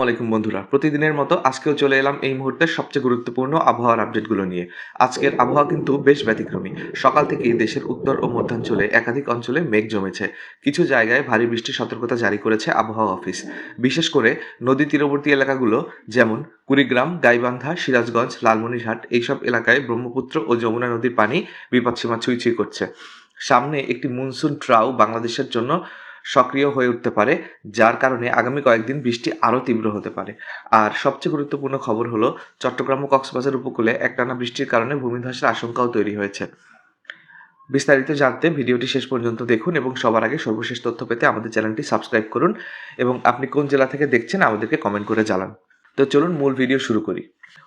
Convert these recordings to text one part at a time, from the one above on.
আসসালামু আলাইকুম বন্ধুরা। প্রতিদিনের মতো আজকেও চলে এলাম এই মুহূর্তের সবচেয়ে গুরুত্বপূর্ণ আবহাওয়ার আপডেটগুলো নিয়ে। আজকের আবহাওয়া কিন্তু বেশ ব্যতিক্রমী। সকাল থেকেই দেশের উত্তর ও মধ্যাঞ্চলে একাধিক অঞ্চলে মেঘ জমেছে। কিছু জায়গায় ভারী বৃষ্টির সতর্কতা জারি করেছে আবহাওয়া অফিস। বিশেষ করে নদী তীরবর্তী এলাকাগুলো যেমন কুড়িগ্রাম, গাইবান্ধা, সিরাজগঞ্জ, লালমনিরহাট এইসব এলাকায় ব্রহ্মপুত্র ও যমুনা নদীর পানি বিপদসীমা ছুঁই ছুঁই করছে। সামনে একটি মনসুন ট্রাউ বাংলাদেশের জন্য সক্রিয় হয়ে উঠতে পারে, যার কারণে আগামী কয়েকদিন বৃষ্টি আরও তীব্র হতে পারে। আর সবচেয়ে গুরুত্বপূর্ণ খবর হলো, চট্টগ্রাম ও কক্সবাজার উপকূলে একটানা বৃষ্টির কারণে ভূমিধসের আশঙ্কাও তৈরি হয়েছে। বিস্তারিত জানতে ভিডিওটি শেষ পর্যন্ত দেখুন এবং সবার আগে সর্বশেষ তথ্য পেতে আমাদের চ্যানেলটি সাবস্ক্রাইব করুন এবং আপনি কোন জেলা থেকে দেখছেন আমাদেরকে কমেন্ট করে জানান। তো চলুন মূল ভিডিও শুরু করি।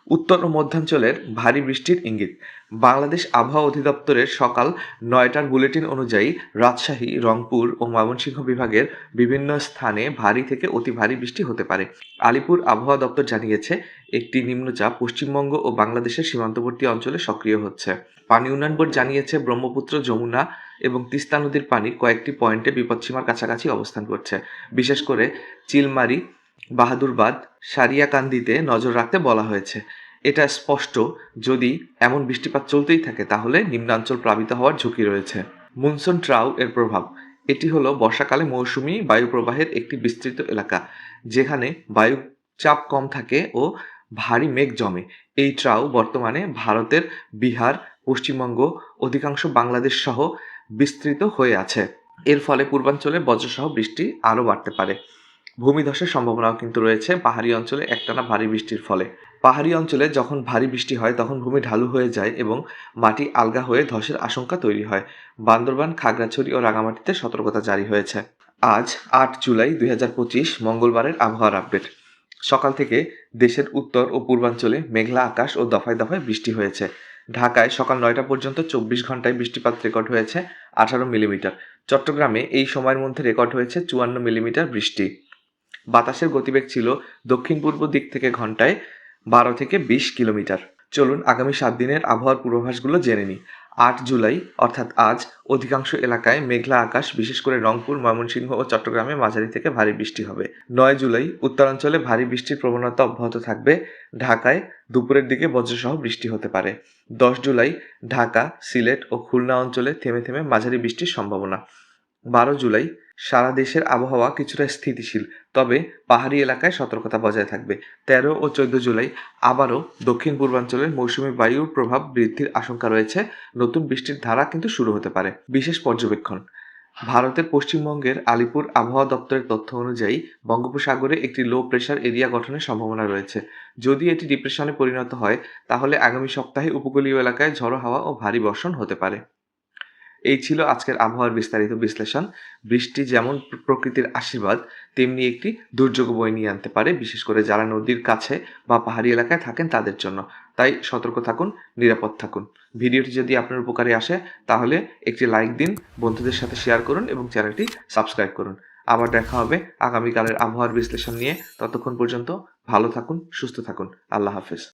উত্তর ও মধ্যাঞ্চলের ভারী বৃষ্টির ইঙ্গিত। বাংলাদেশ আবহাওয়া অধিদপ্তরের সকাল নয়টার বুলেটিন অনুযায়ী রাজশাহী, রংপুর ও ময়মনসিংহ বিভাগের বিভিন্ন স্থানে ভারী থেকে অতি ভারী বৃষ্টি হতে পারে। আলিপুর আবহাওয়া দপ্তর জানিয়েছে, একটি নিম্নচাপ পশ্চিমবঙ্গ ও বাংলাদেশের সীমান্তবর্তী অঞ্চলে সক্রিয় হচ্ছে। পানি উন্নয়ন বোর্ড জানিয়েছে, ব্রহ্মপুত্র, যমুনা এবং তিস্তা নদীর পানি কয়েকটি পয়েন্টে বিপদসীমার কাছাকাছি অবস্থান করছে। বিশেষ করে চিলমারি বাহাদুরবাদ সারিয়াকান্দিতে নজর রাখতে বলা হয়েছে। এটা স্পষ্ট, যদি এমন বৃষ্টিপাত চলতেই থাকে, তাহলে নিম্নাঞ্চল প্লাবিত হওয়ার ঝুঁকি রয়েছে। মুনসুন ট্রাউ এর প্রভাব। এটি হলো বর্ষাকালে মৌসুমি বায়ু প্রবাহের একটি বিস্তৃত এলাকা, যেখানে বায়ু চাপ কম থাকে ও ভারী মেঘ জমে। এই ট্রাউ বর্তমানে ভারতের বিহার, পশ্চিমবঙ্গ, অধিকাংশ বাংলাদেশ সহ বিস্তৃত হয়ে আছে। এর ফলে পূর্বাঞ্চলে বজ্রসহ বৃষ্টি আরও বাড়তে পারে। ভূমিধসের সম্ভাবনাও কিন্তু রয়েছে। পাহাড়ি অঞ্চলে একটানা ভারী বৃষ্টির ফলে। পাহাড়ি অঞ্চলে যখন ভারী বৃষ্টি হয়, তখন ভূমি ঢালু হয়ে যায় এবং মাটি আলগা হয়ে ধসের আশঙ্কা তৈরি হয়। বান্দরবান, খাগড়াছড়ি ও রাঙামাটিতে সতর্কতা জারি হয়েছে। আজ আট জুলাই দুই হাজার পঁচিশ, মঙ্গলবারের আবহাওয়ার আপডেট। সকাল থেকে দেশের উত্তর ও পূর্বাঞ্চলে মেঘলা আকাশ ও দফায় দফায় বৃষ্টি হয়েছে। ঢাকায় সকাল নয়টা পর্যন্ত চব্বিশ ঘন্টায় বৃষ্টিপাত রেকর্ড হয়েছে আঠারো মিলিমিটার। চট্টগ্রামে এই সময়ের মধ্যে রেকর্ড হয়েছে চুয়ান্ন মিলিমিটার বৃষ্টি। বাতাসের গতিবেগ ছিল দক্ষিণ পূর্ব দিক থেকে ঘন্টায় বারো থেকে বিশ কিলোমিটার। চলুন আগামী সাত দিনের আবহাওয়ার পূর্বাভাসগুলো জেনে নিই। আট জুলাই, অর্থাৎ আজ, অধিকাংশ এলাকায় মেঘলা আকাশ, বিশেষ করে রংপুর, ময়মনসিংহ ও চট্টগ্রামে মাঝারি থেকে ভারী বৃষ্টি হবে। নয় জুলাই, উত্তরাঞ্চলে ভারী বৃষ্টির প্রবণতা অব্যাহত থাকবে। ঢাকায় দুপুরের দিকে বজ্রসহ বৃষ্টি হতে পারে। দশ জুলাই, ঢাকা, সিলেট ও খুলনা অঞ্চলে থেমে থেমে মাঝারি বৃষ্টির সম্ভাবনা। বারো জুলাই সারা দেশের আবহাওয়া কিছুটা স্থিতিশীল, তবে পাহাড়ি এলাকায় সতর্কতা বজায় থাকবে। তেরো ও চোদ্দ জুলাই আবারও দক্ষিণ পূর্বাঞ্চলের মৌসুমি বায়ুর প্রভাব বৃদ্ধির আশঙ্কা রয়েছে। নতুন বৃষ্টির ধারা কিন্তু শুরু হতে পারে। বিশেষ পর্যবেক্ষণ, ভারতের পশ্চিমবঙ্গের আলিপুর আবহাওয়া দপ্তরের তথ্য অনুযায়ী বঙ্গোপসাগরে একটি লো প্রেশার এরিয়া গঠনের সম্ভাবনা রয়েছে। যদি এটি ডিপ্রেশনে পরিণত হয়, তাহলে আগামী সপ্তাহে উপকূলীয় এলাকায় ঝড়ো হাওয়া ও ভারী বর্ষণ হতে পারে। এই ছিল আজকের আবহাওয়ার বিস্তারিত বিশ্লেষণ। বৃষ্টি যেমন প্রকৃতির আশীর্বাদ, তেমনি একটি দুর্যোগ বই নিয়ে আনতে পারে, বিশেষ করে যারা নদীর কাছে বা পাহাড়ি এলাকায় থাকেন তাদের জন্য। তাই সতর্ক থাকুন, নিরাপদ থাকুন। ভিডিওটি যদি আপনার উপকারে আসে, তাহলে একটি লাইক দিন, বন্ধুদের সাথে শেয়ার করুন এবং চ্যানেলটি সাবস্ক্রাইব করুন। আবার দেখা হবে আগামীকালের আবহাওয়ার বিশ্লেষণ নিয়ে। ততক্ষণ পর্যন্ত ভালো থাকুন, সুস্থ থাকুন। আল্লাহ হাফেজ।